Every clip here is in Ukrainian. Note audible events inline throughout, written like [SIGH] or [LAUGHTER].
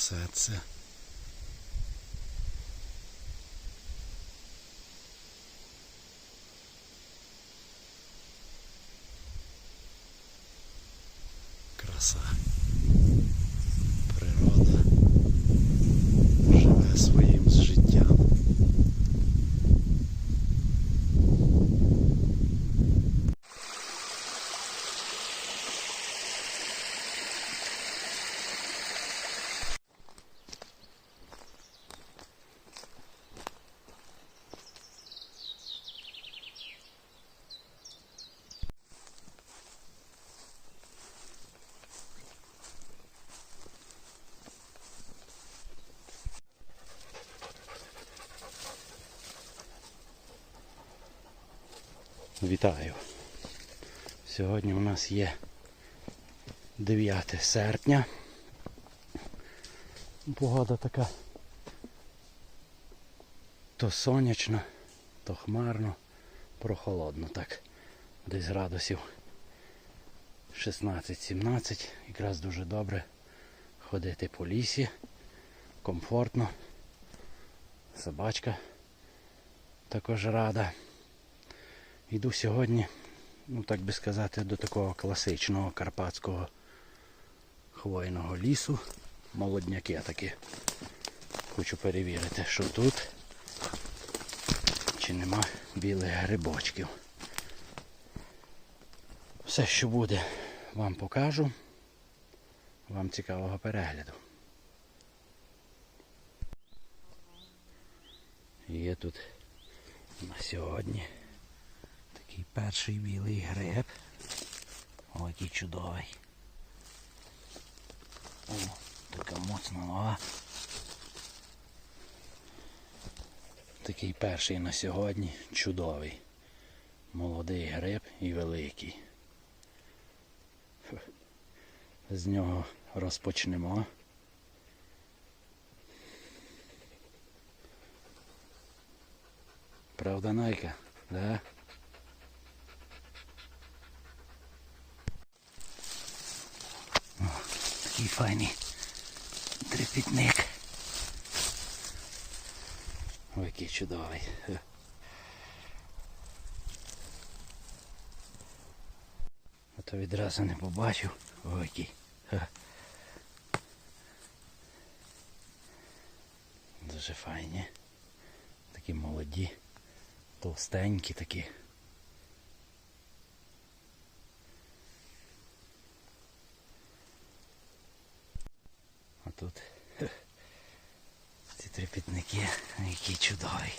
все Вітаю. Сьогодні у нас є 9 серпня. Погода така то сонячно, то хмарно, прохолодно так. Десь градусів 16-17. Якраз дуже добре ходити по лісі. Комфортно. Собачка також рада. Йду сьогодні, ну так би сказати, до такого класичного карпатського хвойного лісу. Молодняки такі. Хочу перевірити, що тут. Чи нема білих грибочків. Все, що буде, вам покажу. Вам цікавого перегляду. Є тут на сьогодні такий перший білий гриб. О, який чудовий. О, така моцна нога. Такий перший на сьогодні чудовий. Молодий гриб і великий. З нього розпочнемо. Правда, Найка? Да? Такий файний трепітник. Ой, який чудовий. А то відразу не побачив. Ой, який. Дуже файні. Такі молоді, товстенькі такі. Тут ці трепітники, які чудові.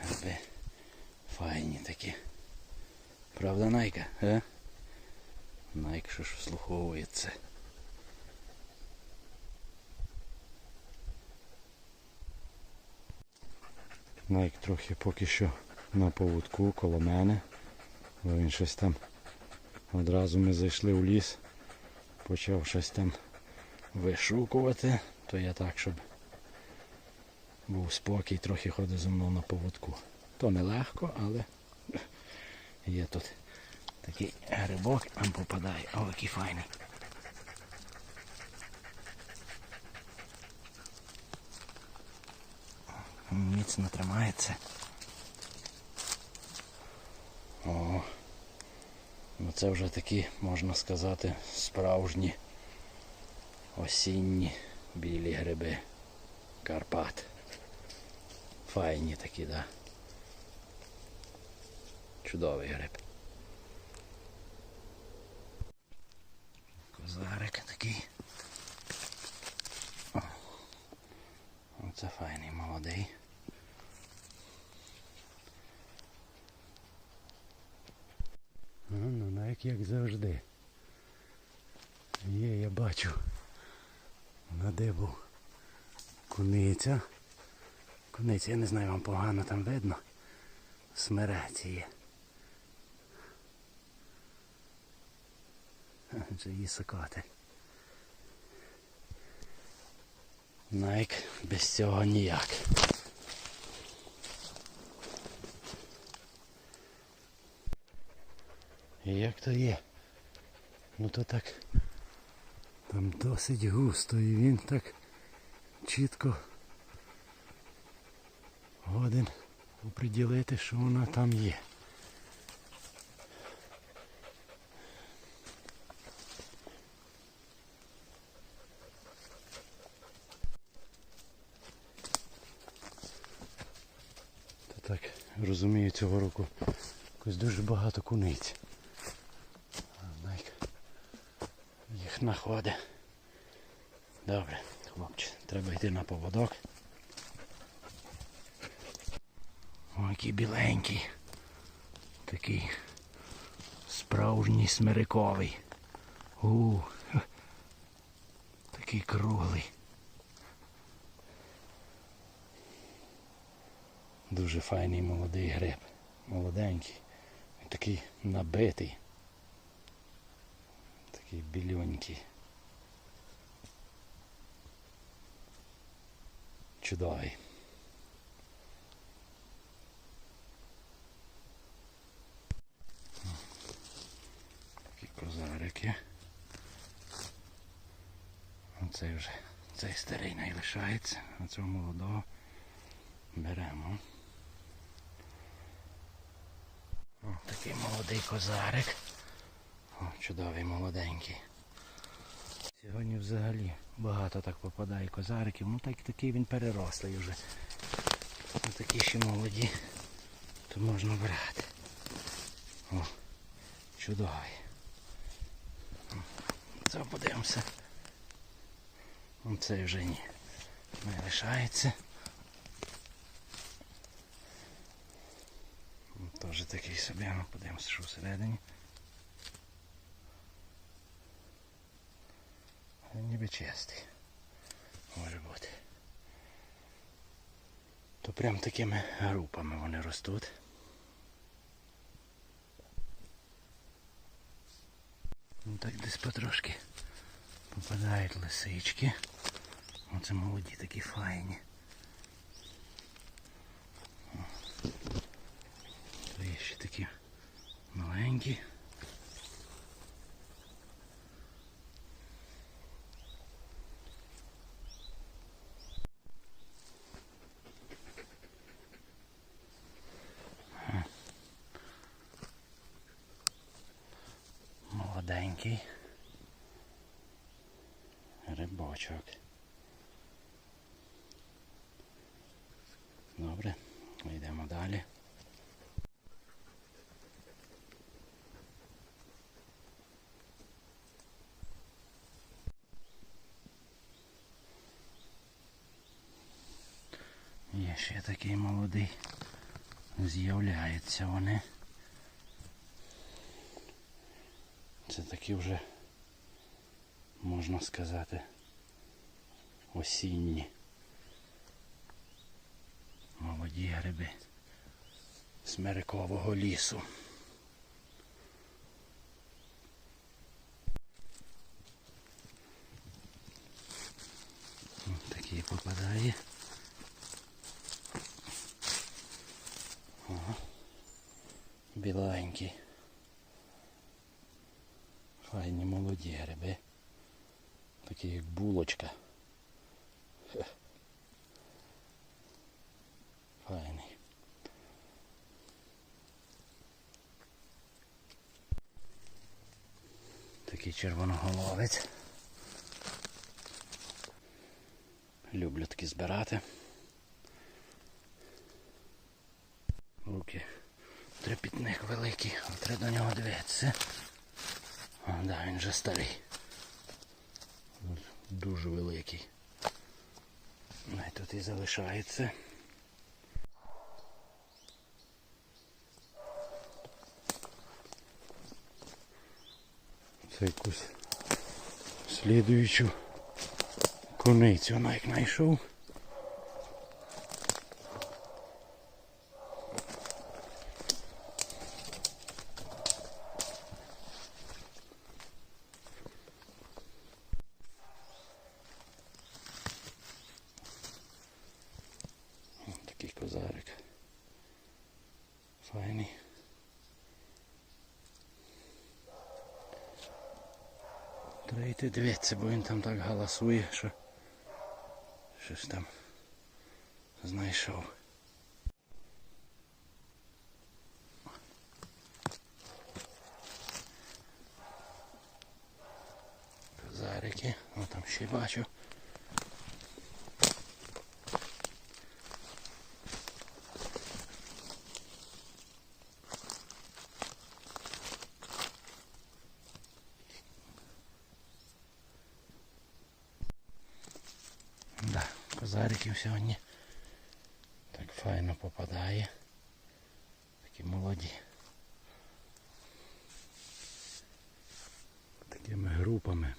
Гриби файні такі. Правда, Найка? А? Найк що ж вслуховується. Найк трохи поки що на поводку коло мене. Бо він щось там одразу ми зайшли в ліс, почав щось там вишукувати, то я так, щоб був спокій, трохи ходив зі мною на поводку. То нелегко, але є тут такий грибок, нам попадає. О, який файний. Міцно тримається. Ну це вже такі, можна сказати, справжні осінні білі гриби Карпат. Файні такі, да. Чудовий гриб. Козарик такий. О, оце файний молодий. Як завжди. Є, я бачу. На де був куниця. Куниця, я не знаю, вам погано там видно. Смереці є. Це її сокати. Найк без цього ніяк. Як то є? Ну то так. Там досить густо і він так чітко годен оприділити, що вона там є. Та так, розумію, цього року якось дуже багато куниць. А, Найк їх знаходить. Добре, хлопче, треба йти на поводок. О, який біленький. Такий справжній смириковий. У, такий круглий. Дуже файний молодий гриб. Молоденький. Такий набитий. Такий білюнький. Чудовий. Такі козарики. Оцей вже цей старий не лишається, а цього молодого беремо. О, такий молодий козарик. О, чудовий молоденький. Сьогодні взагалі багато так попадає козариків. Ну так такий він перерослий вже. Ну такі ще молоді, то можна брати. О, чудовий. Це подивимося. Ну, Цей вже ні. Не лишається. Ну, Теж такий собі, ну подивимося, що всередині. Але чистий. Може бути. То прям такими групами вони ростуть. Ну так десь потрошки попадають лисички. Оце молоді такі файні. Є ще такі маленькі. Ага. Молоденький. Рибочок. Добре, йдемо далі. Є ще такий молодий. З'являються вони. Це такі вже, можна сказати, осінні. Молоді гриби смирикового лісу. Ось Такі попадає. Ага. Біленький. Файні молоді гриби. Такі як булочка. [LAUGHS] Файний. Такий червоноголовець. Люблю такі збирати. Руки трепітник великий, треба до нього дивитися. О, да, він вже старий. Дуже великий. Тут і залишається. Це якусь слідуючу куницю як знайшов. Ось Такий козарик. Файний. Треба дивіться, бо він там так галасує, що щось там знайшов. Козарики, о там ще бачу. Да, козариків сьогодні так файно попадає. Такі молоді. Такими групами.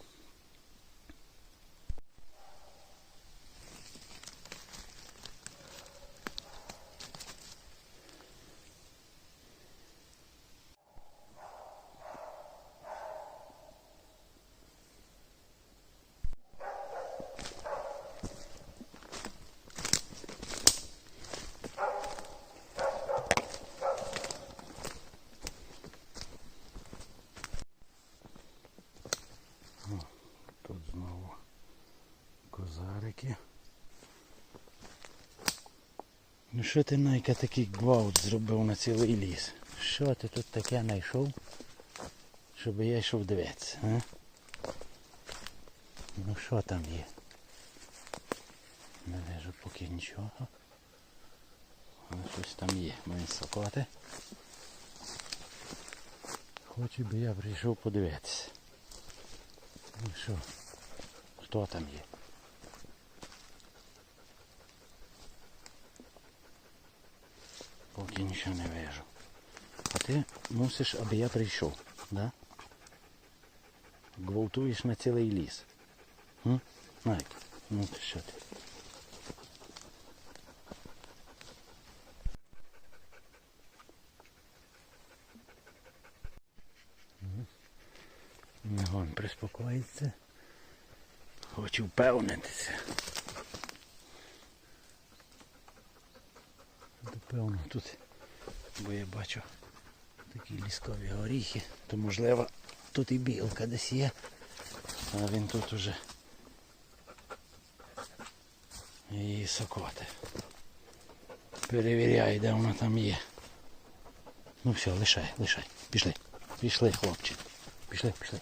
Тут знову козарики. Ну що ти Найка такий гвалт зробив на цілий ліс? Що ти тут таке знайшов? Щоб я йшов дивитися, а? Ну що там є? Не вижу поки нічого. Але щось там є. Мені сокоти. Хочу би я прийшов подивитися. Ну що? Хто там є? Поки нічого не вижу. А ти мусиш, аби я прийшов, да? Гвалтуєш на цілий ліс. М? Найк, ну ти що ти? Не гон приспокоїться. Хочу впевнитися. Напевно тут, бо я бачу такі ліскові горіхи, то можливо тут і білка десь є, а він тут уже її сокоти. Перевіряй, де вона там є. Ну все, лишай, лишай. Пішли. Пішли, хлопчик. Пішли, пішли.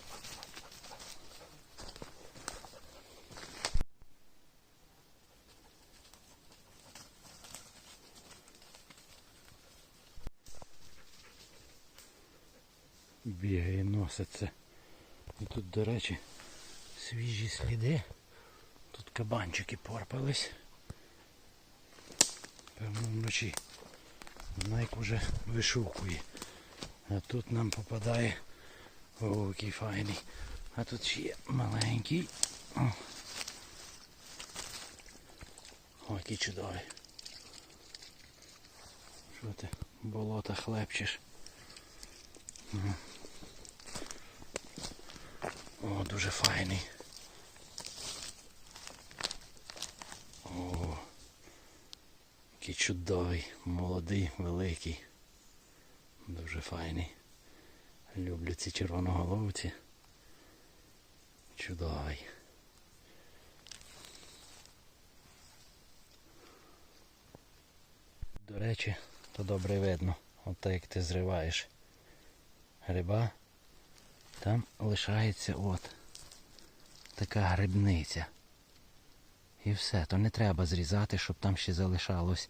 Бігає, носиться. І тут, до речі, свіжі сліди. Тут кабанчики порпались. Певно вночі. Найк уже вишукує. А тут нам попадає о, який файний. А тут ще є маленький. О, який чудовий. Що ти? Болота хлебчеш. О, дуже файний. О, який чудовий, молодий, великий. Дуже файний. Люблю ці червоноголовці. Чудовий. До речі, то добре видно. От як ти зриваєш гриба, там лишається от така грибниця. І все, то не треба зрізати, щоб там ще залишалось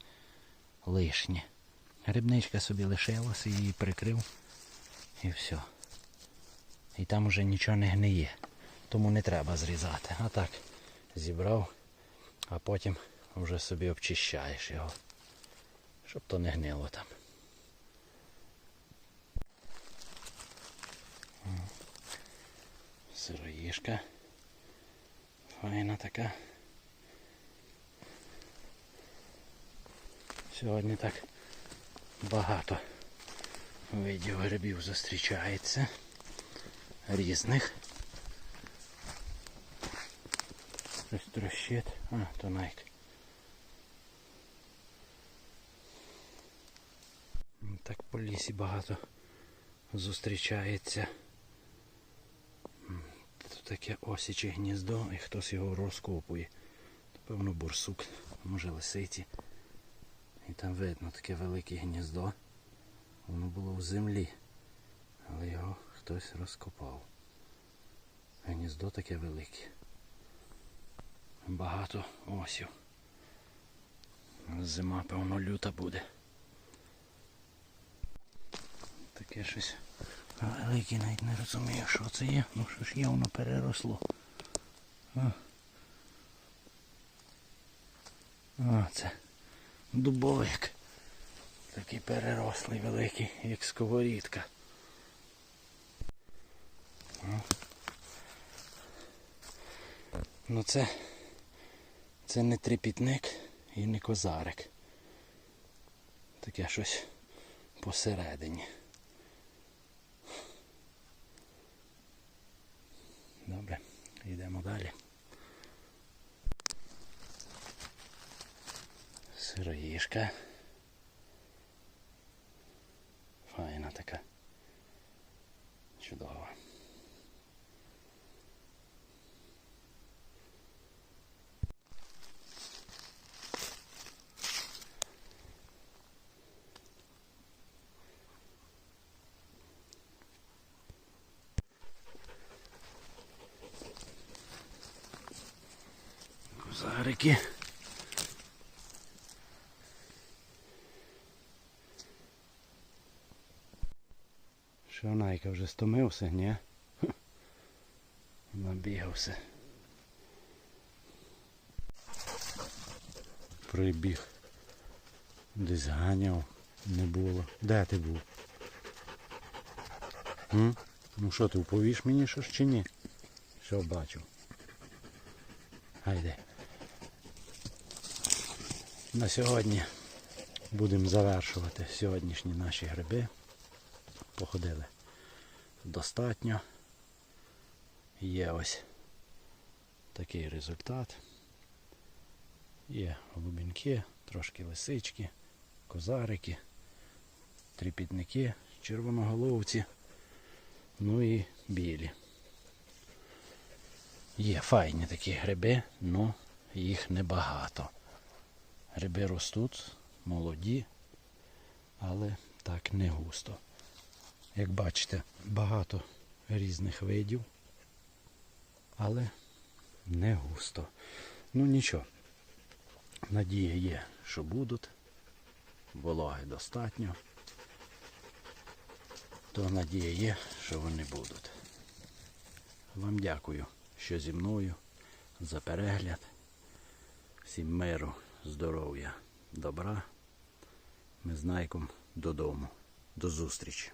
лишнє. Грибничка собі лишилася, її прикрив і все. І там уже нічого не гниє. Тому не треба зрізати. А так зібрав, а потім вже собі обчищаєш його. Щоб то не гнило там. Сироїшка. Файна така. Сьогодні так багато видів грибів зустрічається. Різних. Щось трощить. А, то найк. Так по лісі багато зустрічається. Таке осіче гніздо і хтось його розкопує. Певно, бурсук, може лисиці. І там видно таке велике гніздо. Воно було в землі, але його хтось розкопав. Гніздо таке велике. Багато осів. Зима, певно, люта буде. Таке щось велике, навіть не розумію, що це є. Ну що ж є, воно переросло. А це дубовик. Такий перерослий великий, як сковорідка. Ну це, це не трипітник і не козарик. Таке щось посередині. Добре, йдемо далі. Сироїшка. Файна така. Чудова. Козарики. Що Найка вже стомився, ні? Набігався. Прибіг. Десь ганяв. Не було. Де ти був? М? Ну що ти уповіш мені що ж чи ні? Що бачу? Гайде. На сьогодні будемо завершувати сьогоднішні наші гриби. Походили достатньо. Є ось такий результат. Є голубінки, трошки лисички, козарики, тріпітники, червоноголовці, ну і білі. Є файні такі гриби, але їх небагато. Гриби ростуть, молоді, але так не густо. Як бачите, багато різних видів, але не густо. Ну нічого. Надія є, що будуть. Вологи достатньо. То надія є, що вони будуть. Вам дякую, що зі мною за перегляд. Всім миру, здоров'я, добра. Ми знайком додому. До зустрічі.